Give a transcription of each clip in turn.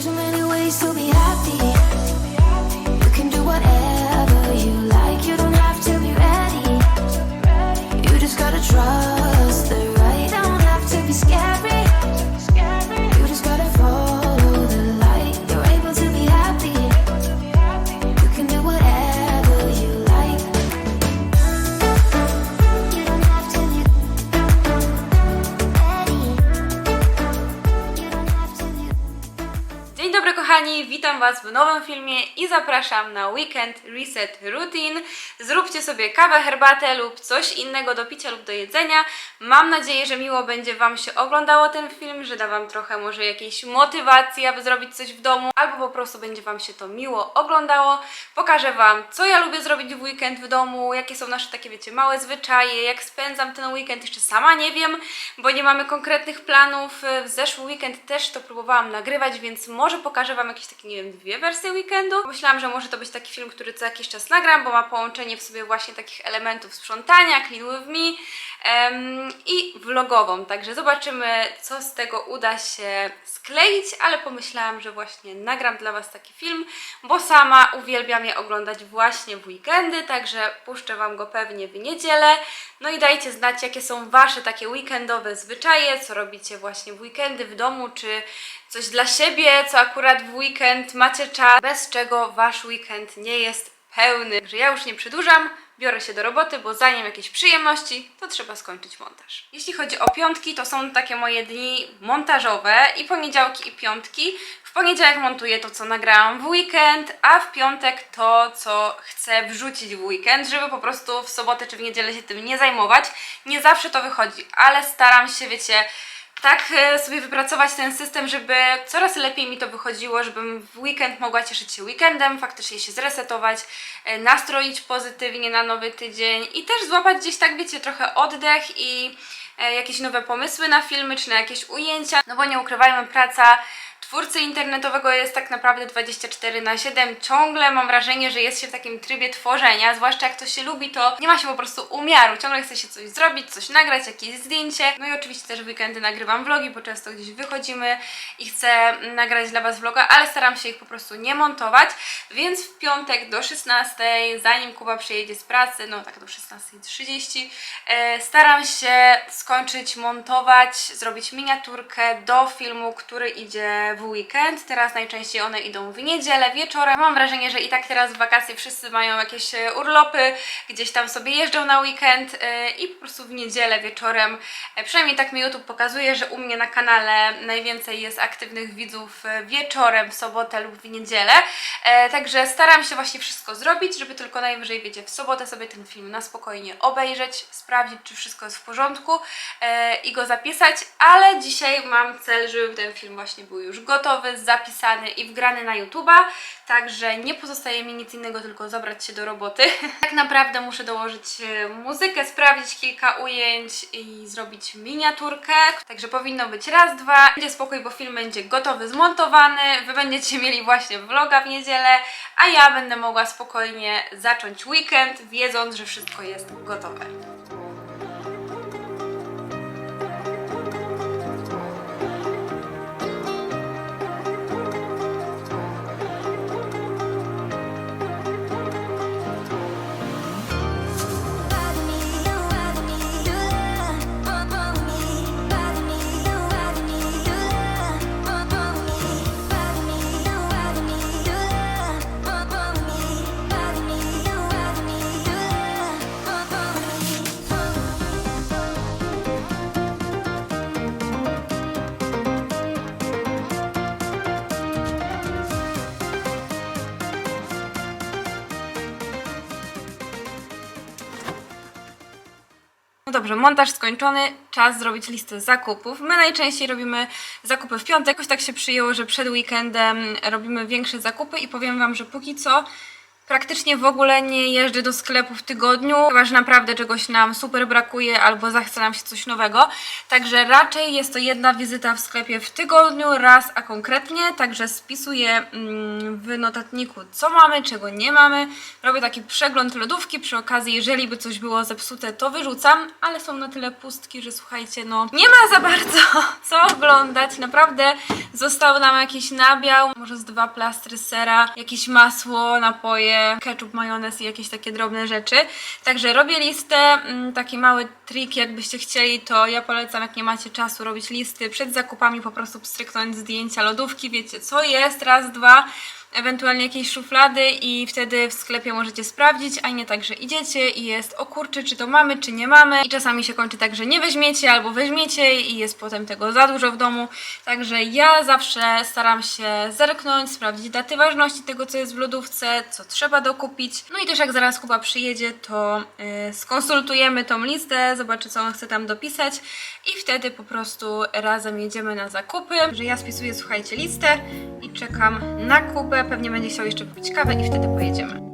There's so many ways to be happy. Nowym filmie i zapraszam na Weekend Reset Routine. Zróbcie sobie kawę, herbatę lub coś innego do picia lub do jedzenia. Mam nadzieję, że miło będzie Wam się oglądało ten film, że da Wam trochę może jakiejś motywacji, aby zrobić coś w domu, albo po prostu będzie Wam się to miło oglądało. Pokażę Wam, co ja lubię zrobić w weekend w domu, jakie są nasze takie, wiecie, małe zwyczaje, jak spędzam ten weekend, jeszcze sama nie wiem, bo nie mamy konkretnych planów. W zeszły weekend też to próbowałam nagrywać, więc może pokażę Wam jakieś takie, nie wiem, dwie wersje weekendu. Myślałam, że może to być taki film, który co jakiś czas nagram, bo ma połączenie w sobie właśnie takich elementów sprzątania, clean with me em, i vlogową. Także zobaczymy, co z tego uda się skleić, ale pomyślałam, że właśnie nagram dla Was taki film, bo sama uwielbiam je oglądać właśnie w weekendy, także puszczę Wam go pewnie w niedzielę. No i dajcie znać, jakie są Wasze takie weekendowe zwyczaje, co robicie właśnie w weekendy w domu, czy coś dla siebie, co akurat w weekend macie czas, bez czego Wasz weekend nie jest pełny. Także ja już nie przedłużam, biorę się do roboty, bo zanim jakieś przyjemności, to trzeba skończyć montaż. Jeśli chodzi o piątki, to są takie moje dni montażowe i poniedziałki i piątki. W poniedziałek montuję to, co nagrałam w weekend, a w piątek to, co chcę wrzucić w weekend, żeby po prostu w sobotę czy w niedzielę się tym nie zajmować. Nie zawsze to wychodzi, ale staram się, wiecie, tak e, sobie wypracować ten system, żeby coraz lepiej mi to wychodziło, żebym w weekend mogła cieszyć się weekendem, faktycznie się zresetować, e, nastroić pozytywnie na nowy tydzień i też złapać gdzieś tak, wiecie, trochę oddech i e, jakieś nowe pomysły na filmy czy na jakieś ujęcia, no bo nie ukrywajmy, praca twórcy internetowego jest tak naprawdę 24 na 7. Ciągle mam wrażenie, że jest się w takim trybie tworzenia, zwłaszcza jak to się lubi, to nie ma się po prostu umiaru. Ciągle chce się coś zrobić, coś nagrać, jakieś zdjęcie. No i oczywiście też w weekendy nagrywam vlogi, bo często gdzieś wychodzimy i chcę nagrać dla Was vloga, ale staram się ich po prostu nie montować. Więc w piątek do 16, zanim Kuba przyjedzie z pracy, no tak do 16.30, e, staram się skończyć montować, zrobić miniaturkę do filmu, który idzie w weekend. Teraz najczęściej one idą w niedzielę wieczorem. Mam wrażenie, że i tak teraz w wakacje wszyscy mają jakieś e, urlopy, gdzieś tam sobie jeżdżą na weekend e, i po prostu w niedzielę wieczorem, e, przynajmniej tak mi YouTube pokazuje, że u mnie na kanale najwięcej jest aktywnych widzów wieczorem, w sobotę lub w niedzielę. Także staram się właśnie wszystko zrobić, żeby tylko najwyżej, wiecie, w sobotę sobie ten film na spokojnie obejrzeć, sprawdzić, czy wszystko jest w porządku i go zapisać, ale dzisiaj mam cel, żeby ten film właśnie był już gotowy, zapisany i wgrany na YouTube'a, także nie pozostaje mi nic innego, tylko zabrać się do roboty. tak naprawdę muszę dołożyć e, muzykę, sprawdzić kilka ujęć i zrobić miniaturkę, także powinno być raz, dwa, będzie spokój, bo film będzie gotowy, zmontowany, wy będziecie mieli właśnie vloga w niedzielę, a ja będę mogła spokojnie zacząć weekend, wiedząc, że wszystko jest gotowe. No dobrze, montaż skończony, czas zrobić listę zakupów. My najczęściej robimy zakupy w piątek. Jakoś tak się przyjęło, że przed weekendem robimy większe zakupy i powiem Wam, że póki co Praktycznie w ogóle nie jeżdżę do sklepu w tygodniu, chyba że naprawdę czegoś nam super brakuje albo zachce nam się coś nowego. Także raczej jest to jedna wizyta w sklepie w tygodniu, raz a konkretnie. Także spisuję mm, w notatniku, co mamy, czego nie mamy. Robię taki przegląd lodówki przy okazji, jeżeli by coś było zepsute, to wyrzucam, ale są na tyle pustki, że słuchajcie, no nie ma za bardzo co oglądać. Naprawdę został nam jakiś nabiał, może z dwa plastry sera, jakieś masło, napoje, ketchup, majonez i jakieś takie drobne rzeczy. Także robię listę, mm, taki mały trik, jakbyście chcieli, to ja polecam, jak nie macie czasu, robić listy przed zakupami, po prostu pstryknąć zdjęcia lodówki, wiecie co jest, raz, dwa, ewentualnie jakieś szuflady i wtedy w sklepie możecie sprawdzić, a nie tak, że idziecie i jest o kurczę, czy to mamy, czy nie mamy? I czasami się kończy tak, że nie weźmiecie albo weźmiecie i jest potem tego za dużo w domu, także ja zawsze staram się zerknąć, sprawdzić daty ważności tego, co jest w lodówce, co trzeba dokupić, no i też jak zaraz Kuba przyjedzie, to yy, skonsultujemy tą listę, zobaczę, co on chce tam dopisać i wtedy po prostu razem jedziemy na zakupy, że ja spisuję, słuchajcie, listę i czekam na Kubę, pewnie będzie chciał jeszcze wypić kawę i wtedy pojedziemy.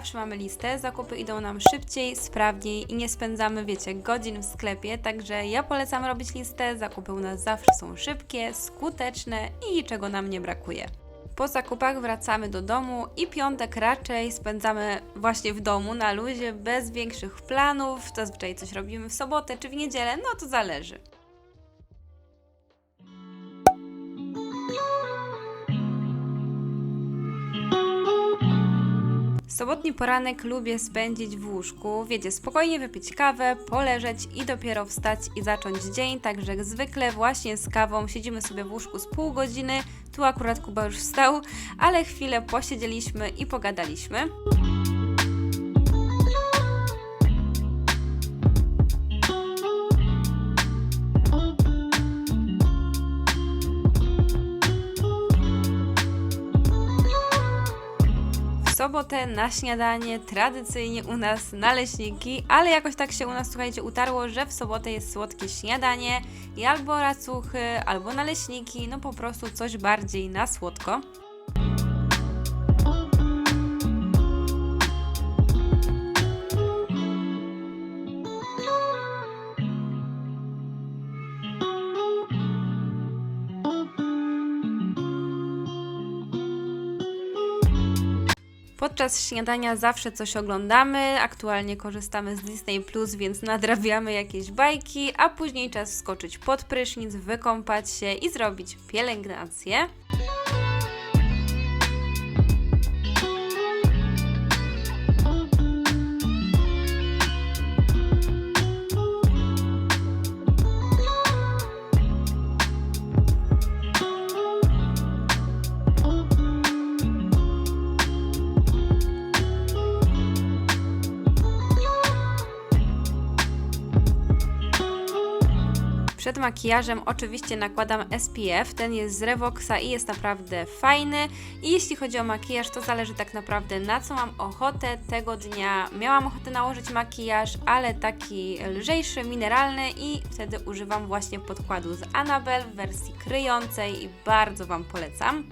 Zawsze mamy listę, zakupy idą nam szybciej, sprawniej i nie spędzamy, wiecie, godzin w sklepie. Także ja polecam robić listę. Zakupy u nas zawsze są szybkie, skuteczne i niczego nam nie brakuje. Po zakupach wracamy do domu i piątek raczej spędzamy właśnie w domu na luzie, bez większych planów. Zazwyczaj coś robimy w sobotę czy w niedzielę, no to zależy. Sobotni poranek lubię spędzić w łóżku. Wiecie, spokojnie wypić kawę, poleżeć i dopiero wstać i zacząć dzień. Także jak zwykle właśnie z kawą siedzimy sobie w łóżku z pół godziny. Tu akurat Kuba już wstał, ale chwilę posiedzieliśmy i pogadaliśmy. Na śniadanie tradycyjnie u nas naleśniki, ale jakoś tak się u nas, słuchajcie, utarło, że w sobotę jest słodkie śniadanie i albo racuchy, albo naleśniki, no po prostu coś bardziej na słodko. Podczas śniadania zawsze coś oglądamy. Aktualnie korzystamy z Disney Plus, więc nadrabiamy jakieś bajki, a później czas skoczyć pod prysznic, wykąpać się i zrobić pielęgnację. Przed makijażem oczywiście nakładam SPF, ten jest z Revoxa i jest naprawdę fajny. I jeśli chodzi o makijaż, to zależy tak naprawdę na co mam ochotę tego dnia. Miałam ochotę nałożyć makijaż, ale taki lżejszy, mineralny i wtedy używam właśnie podkładu z Annabelle w wersji kryjącej i bardzo Wam polecam.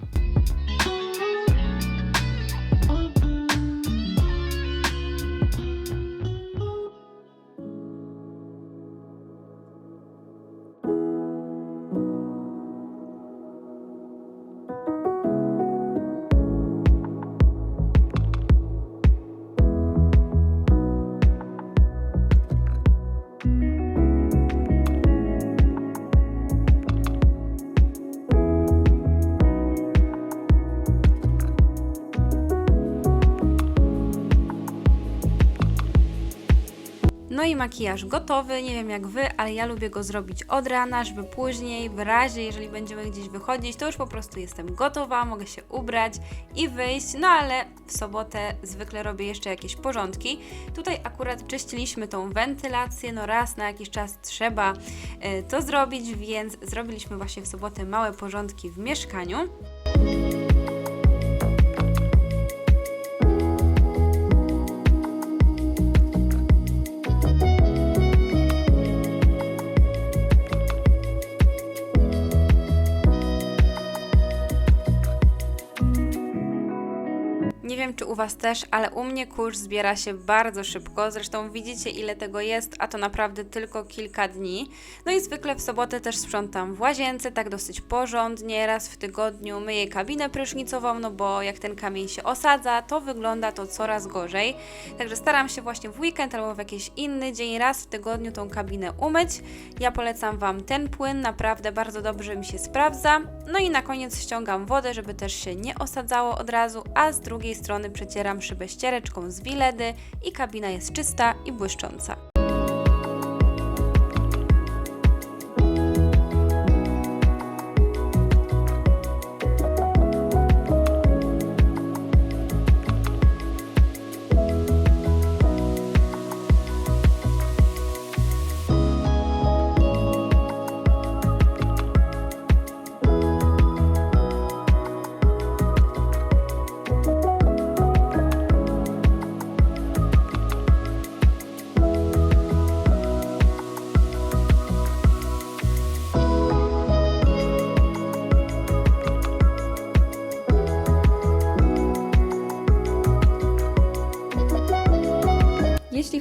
I makijaż gotowy. Nie wiem jak wy, ale ja lubię go zrobić od rana, żeby później, w razie, jeżeli będziemy gdzieś wychodzić, to już po prostu jestem gotowa, mogę się ubrać i wyjść. No ale w sobotę zwykle robię jeszcze jakieś porządki. Tutaj akurat czyściliśmy tą wentylację, no raz na jakiś czas trzeba e, to zrobić, więc zrobiliśmy właśnie w sobotę małe porządki w mieszkaniu. Was też, ale u mnie kurz zbiera się bardzo szybko. Zresztą widzicie, ile tego jest, a to naprawdę tylko kilka dni. No i zwykle w sobotę też sprzątam w łazience, tak dosyć porządnie. Raz w tygodniu myję kabinę prysznicową, no bo jak ten kamień się osadza, to wygląda to coraz gorzej. Także staram się właśnie w weekend albo w jakiś inny dzień, raz w tygodniu tą kabinę umyć. Ja polecam Wam ten płyn, naprawdę bardzo dobrze mi się sprawdza. No i na koniec ściągam wodę, żeby też się nie osadzało od razu, a z drugiej strony przecieram szybę ściereczką z Wiledy i kabina jest czysta i błyszcząca.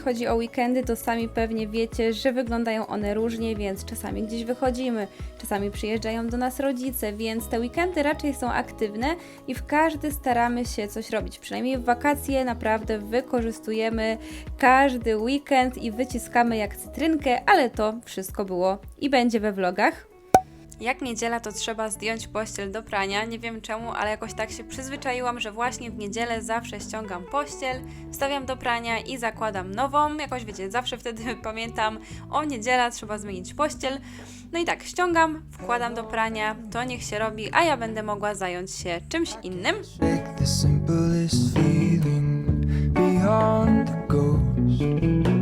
Chodzi o weekendy, to sami pewnie wiecie, że wyglądają one różnie, więc czasami gdzieś wychodzimy, czasami przyjeżdżają do nas rodzice, więc te weekendy raczej są aktywne i w każdy staramy się coś robić. Przynajmniej w wakacje naprawdę wykorzystujemy każdy weekend i wyciskamy jak cytrynkę, ale to wszystko było i będzie we vlogach. Jak niedziela, to trzeba zdjąć pościel do prania. Nie wiem czemu, ale jakoś tak się przyzwyczaiłam, że właśnie w niedzielę zawsze ściągam pościel, wstawiam do prania i zakładam nową. Jakoś wiecie, zawsze wtedy pamiętam, o niedziela trzeba zmienić pościel. No i tak, ściągam, wkładam do prania, to niech się robi, a ja będę mogła zająć się czymś innym. The.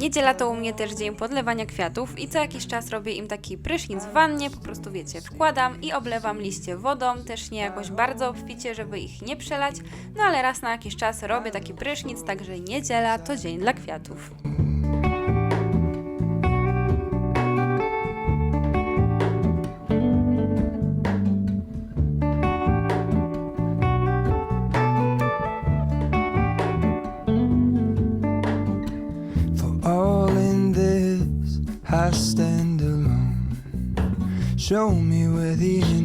Niedziela to u mnie też dzień podlewania kwiatów i co jakiś czas robię im taki prysznic w wannie, po prostu wiecie, wkładam i oblewam liście wodą, też nie jakoś bardzo obficie, żeby ich nie przelać, no ale raz na jakiś czas robię taki prysznic, także niedziela to dzień dla kwiatów. Show me where the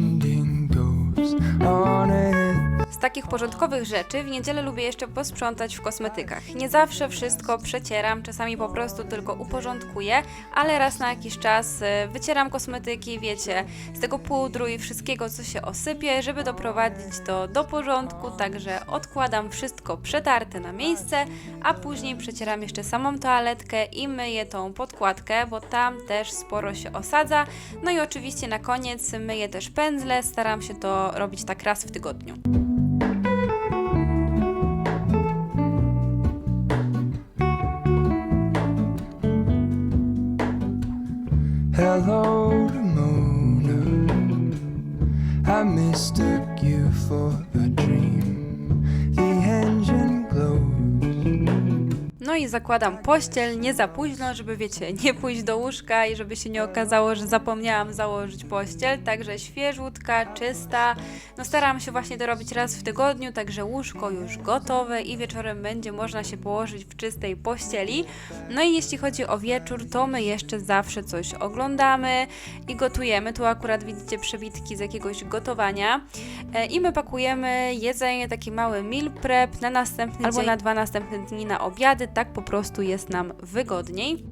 takich porządkowych rzeczy w niedzielę lubię jeszcze posprzątać w kosmetykach. Nie zawsze wszystko przecieram, czasami po prostu tylko uporządkuję, ale raz na jakiś czas y, wycieram kosmetyki, wiecie, z tego pudru i wszystkiego, co się osypie, żeby doprowadzić to do porządku, także odkładam wszystko przetarte na miejsce, a później przecieram jeszcze samą toaletkę i myję tą podkładkę, bo tam też sporo się osadza. No i oczywiście na koniec myję też pędzle, staram się to robić tak raz w tygodniu. Hello Mona. I mistook you for a dream. No i zakładam pościel, nie za późno, żeby wiecie, nie pójść do łóżka i żeby się nie okazało, że zapomniałam założyć pościel, także świeżutka, czysta. No staram się właśnie to robić raz w tygodniu, także łóżko już gotowe i wieczorem będzie można się położyć w czystej pościeli. No i jeśli chodzi o wieczór, to my jeszcze zawsze coś oglądamy i gotujemy. Tu akurat widzicie przebitki z jakiegoś gotowania E, i my pakujemy jedzenie, taki mały meal prep na następny albo na dwa następne dni na obiady, tak po prostu jest nam wygodniej.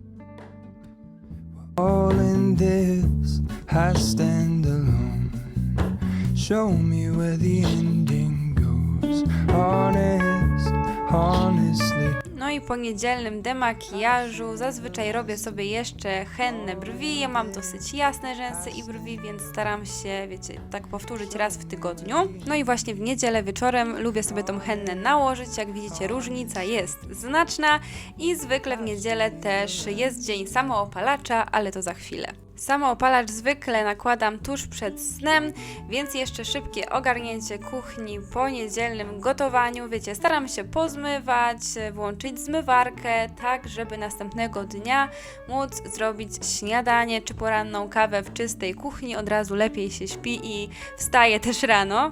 Honest, honestly. I po niedzielnym demakijażu zazwyczaj robię sobie jeszcze henne brwi. Ja mam dosyć jasne rzęsy i brwi, więc staram się, wiecie, tak powtórzyć raz w tygodniu. No i właśnie w niedzielę wieczorem lubię sobie tą hennę nałożyć. Jak widzicie, różnica jest znaczna i zwykle w niedzielę też jest dzień samoopalacza, ale to za chwilę. Samoopalacz zwykle nakładam tuż przed snem, więc jeszcze szybkie ogarnięcie kuchni po niedzielnym gotowaniu. Wiecie, staram się pozmywać, włączyć zmywarkę, tak żeby następnego dnia móc zrobić śniadanie czy poranną kawę w czystej kuchni. Od razu lepiej się śpi i wstaje też rano.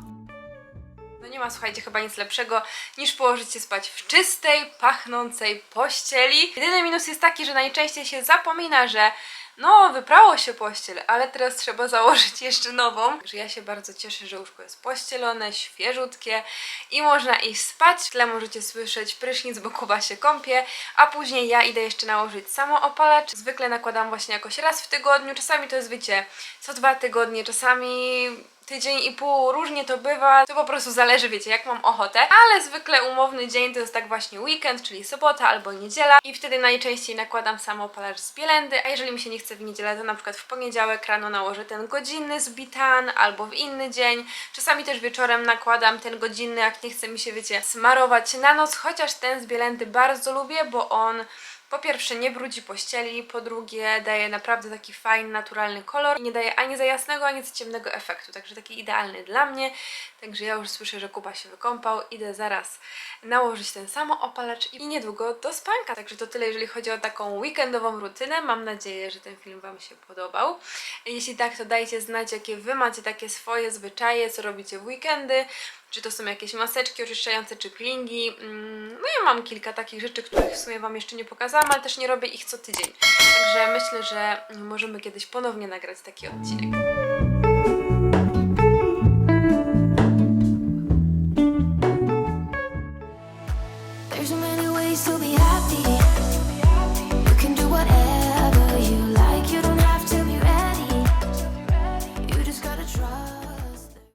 No nie ma, słuchajcie, chyba nic lepszego niż położyć się spać w czystej, pachnącej pościeli. Jedyny minus jest taki, że najczęściej się zapomina, że no, wyprało się pościel, ale teraz trzeba założyć jeszcze nową. Także ja się bardzo cieszę, że łóżko jest pościelone, świeżutkie i można iść spać. W tle możecie słyszeć prysznic, bo Kuba się kąpie, a później ja idę jeszcze nałożyć samoopalacz. Zwykle nakładam właśnie jakoś raz w tygodniu, czasami to jest, wiecie, co dwa tygodnie, czasami tydzień i pół, różnie to bywa, to po prostu zależy, wiecie, jak mam ochotę, ale zwykle umowny dzień to jest tak właśnie weekend, czyli sobota albo niedziela i wtedy najczęściej nakładam samoopalacz z bielendy, a jeżeli mi się nie chce w niedzielę, to na przykład w poniedziałek rano nałożę ten godzinny z Bitan albo w inny dzień, czasami też wieczorem nakładam ten godzinny, jak nie chce mi się, wiecie, smarować na noc, chociaż ten z bielendy bardzo lubię, bo on po pierwsze nie brudzi pościeli, po drugie daje naprawdę taki fajny, naturalny kolor i nie daje ani za jasnego, ani za ciemnego efektu, także taki idealny dla mnie. Także ja już słyszę, że Kuba się wykąpał, idę zaraz nałożyć ten samo opalacz i niedługo do spanka. Także to tyle, jeżeli chodzi o taką weekendową rutynę. Mam nadzieję, że ten film Wam się podobał. Jeśli tak, to dajcie znać, jakie Wy macie takie swoje zwyczaje, co robicie w weekendy czy to są jakieś maseczki oczyszczające, czy peelingi. Mm, No ja mam kilka takich rzeczy, których w sumie Wam jeszcze nie pokazałam, ale też nie robię ich co tydzień. Także myślę, że możemy kiedyś ponownie nagrać taki odcinek.